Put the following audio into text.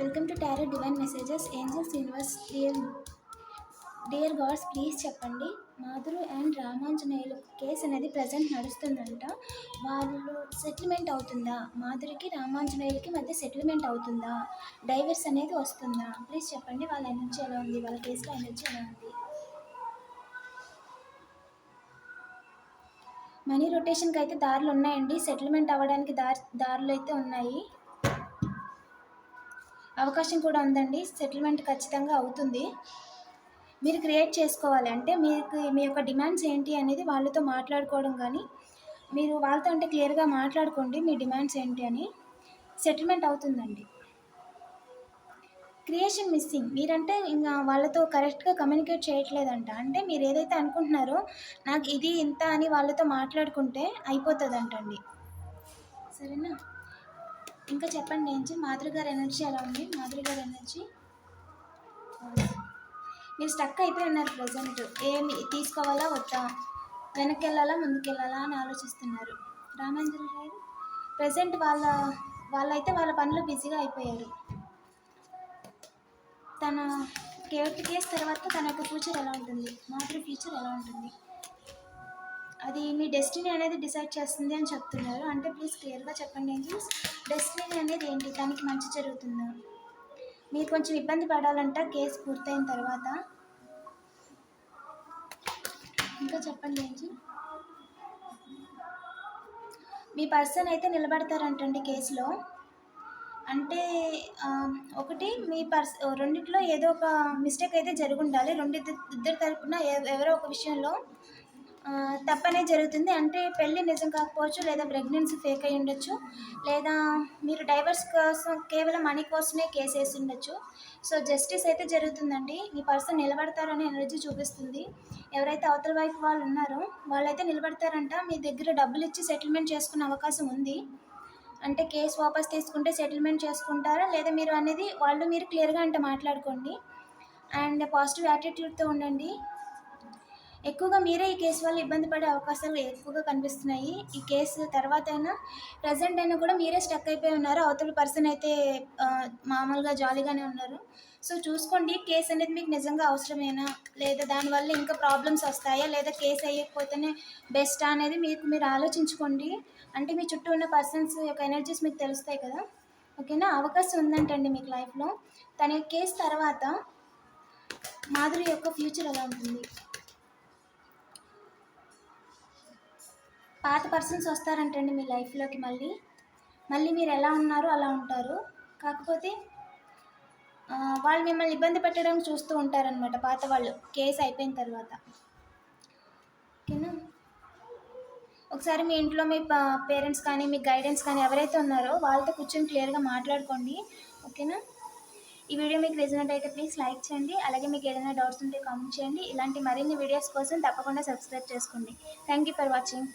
Welcome to tarot divine messages. Angels universe dear dear gods please చెప్పండి. Madhuru and Ramanjaneyulu case అనేది present నడుస్తుందంట. వాళ్ళు settlement అవుతుందా? మాధురికి రామాంజనేయులకి మధ్య సెటిల్మెంట్ అవుతుందా? డైవర్స్ అనేది వస్తుందా? ప్లీజ్ చెప్పండి. వాళ్ళ ఎనర్జీ ఎలా ఉంది? వాళ్ళ కేసులో ఎనర్జీ ఎలా ఉంది? మనీ రొటేషన్కి అయితే దారులు ఉన్నాయండి. సెటిల్మెంట్ అవ్వడానికి దారి దారులు అయితే ఉన్నాయి. అవకాశం కూడా ఉందండి. సెటిల్మెంట్ ఖచ్చితంగా అవుతుంది. మీరు క్రియేట్ చేసుకోవాలి. అంటే మీకు మీ యొక్క డిమాండ్స్ ఏంటి అనేది వాళ్ళతో మాట్లాడుకోవడం కానీ మీరు వాళ్ళతో అంటే క్లియర్గా మాట్లాడుకోండి మీ డిమాండ్స్ ఏంటి అని. సెటిల్మెంట్ అవుతుందండి. క్రియేషన్ మిస్సింగ్ మీరంటే ఇంకా వాళ్ళతో కరెక్ట్గా కమ్యూనికేట్ చేయట్లేదంట. అంటే మీరు ఏదైతే అనుకుంటున్నారో నాకు ఇది ఇంత అని వాళ్ళతో మాట్లాడుకుంటే అయిపోతుందంటండి. సరేనా? ఇంకా చెప్పండి ఏంటి మాధురి గారి ఎనర్జీ ఎలా ఉంది? మాధురి గారి ఎనర్జీ? మీరు స్టక్ అయిపోయి ఉన్నారు ప్రజెంట్ ఏమి తీసుకోవాలా వద్దా? వెనక్కి వెళ్ళాలా ముందుకు వెళ్ళాలా అని ఆలోచిస్తున్నారు. రామేంద్ర గారు ప్రజెంట్ వాళ్ళ వాళ్ళైతే వాళ్ళ పనులు బిజీగా అయిపోయారు. తన కేవటి కేసు తర్వాత తన యొక్క ఫ్యూచర్ ఎలా ఉంటుంది? మాధురి ఫ్యూచర్ ఎలా ఉంటుంది? అది మీ డెస్టినీ అనేది డిసైడ్ చేస్తుంది అని చెప్తున్నారు. అంటే ప్లీజ్ క్లియర్గా చెప్పండి ఏంజల్స్. డెస్టినీ అనేది ఏంటి? దానికి మంచి జరుగుతుందా? మీరు కొంచెం ఇబ్బంది పడాలంట కేసు పూర్తయిన తర్వాత. ఇంకా చెప్పండి ఏంటి మీ పర్సన్ అయితే నిలబడతారంటండి కేసులో. అంటే ఒకటి మీ పర్స్ రెండిట్లో ఏదో ఒక మిస్టేక్ అయితే జరిగి ఉండాలి. రెండు ఇద్దరు తరపున ఎవరో ఒక విషయంలో తప్పనే జరుగుతుంది. అంటే పెళ్ళి నిజం కాకపోవచ్చు లేదా ప్రెగ్నెన్సీ ఫేక్ అయి ఉండొచ్చు లేదా మీరు డైవర్స్ కోసం కేవలం మనీ కోసమే కేసు వేసి ఉండొచ్చు. సో జస్టిస్ అయితే జరుగుతుందండి. మీ పర్సన్ నిలబడతారని ఎనర్జీ చూపిస్తుంది. ఎవరైతే అవతల వైపు వాళ్ళు ఉన్నారో వాళ్ళైతే నిలబడతారంట. మీ దగ్గర డబ్బులు ఇచ్చి సెటిల్మెంట్ చేసుకునే అవకాశం ఉంది. అంటే కేసు వాపస్ తీసుకుంటే సెటిల్మెంట్ చేసుకుంటారా? లేదా మీరు అనేది వాళ్ళు మీరు క్లియర్గా అంటే మాట్లాడుకోండి. అండ్ పాజిటివ్ యాటిట్యూడ్తో ఉండండి. ఎక్కువగా మీరే ఈ కేసు వల్ల ఇబ్బంది పడే అవకాశాలు ఎక్కువగా కనిపిస్తున్నాయి. ఈ కేసు తర్వాత అయినా ప్రజెంట్ అయినా కూడా మీరే స్టక్ అయిపోయి ఉన్నారు. అవతల పర్సన్ అయితే మామూలుగా జాలీగానే ఉన్నారు. సో చూసుకోండి కేసు అనేది మీకు నిజంగా అవసరమేనా? లేదా దానివల్ల ఇంకా ప్రాబ్లమ్స్ వస్తాయా? లేదా కేసు అయ్యకపోతేనే బెస్టా అనేది మీకు మీరు ఆలోచించుకోండి. అంటే మీ చుట్టూ ఉన్న పర్సన్స్ యొక్క ఎనర్జీస్ మీకు తెలుస్తాయి కదా? ఓకేనా అవకాశం ఉందంటండి మీకు లైఫ్లో తన యొక్క కేసు తర్వాత మాధురి యొక్క ఫ్యూచర్ ఎలా ఉంటుంది? పాత పర్సన్స్ వస్తారంటండి మీ లైఫ్లోకి మళ్ళీ. మళ్ళీ మీరు ఎలా ఉన్నారో అలా ఉంటారు. కాకపోతే వాళ్ళు మిమ్మల్ని ఇబ్బంది పెట్టడానికి చూస్తూ ఉంటారనమాట పాత వాళ్ళు కేసు అయిపోయిన తర్వాత. ఓకేనా? ఒకసారి మీ ఇంట్లో మీ పేరెంట్స్ కానీ మీ గైడెన్స్ కానీ ఎవరైతే ఉన్నారో వాళ్ళతో కూర్చొని క్లియర్గా మాట్లాడుకోండి. ఓకేనా? ఈ వీడియో మీకు రిజనెంట్ అయితే ప్లీజ్ లైక్ చేయండి. అలాగే మీకు ఏదైనా డౌట్స్ ఉంటే కామెంట్ చేయండి. ఇలాంటి మరిన్ని వీడియోస్ కోసం తప్పకుండా సబ్స్క్రైబ్ చేసుకోండి. Thank you for watching.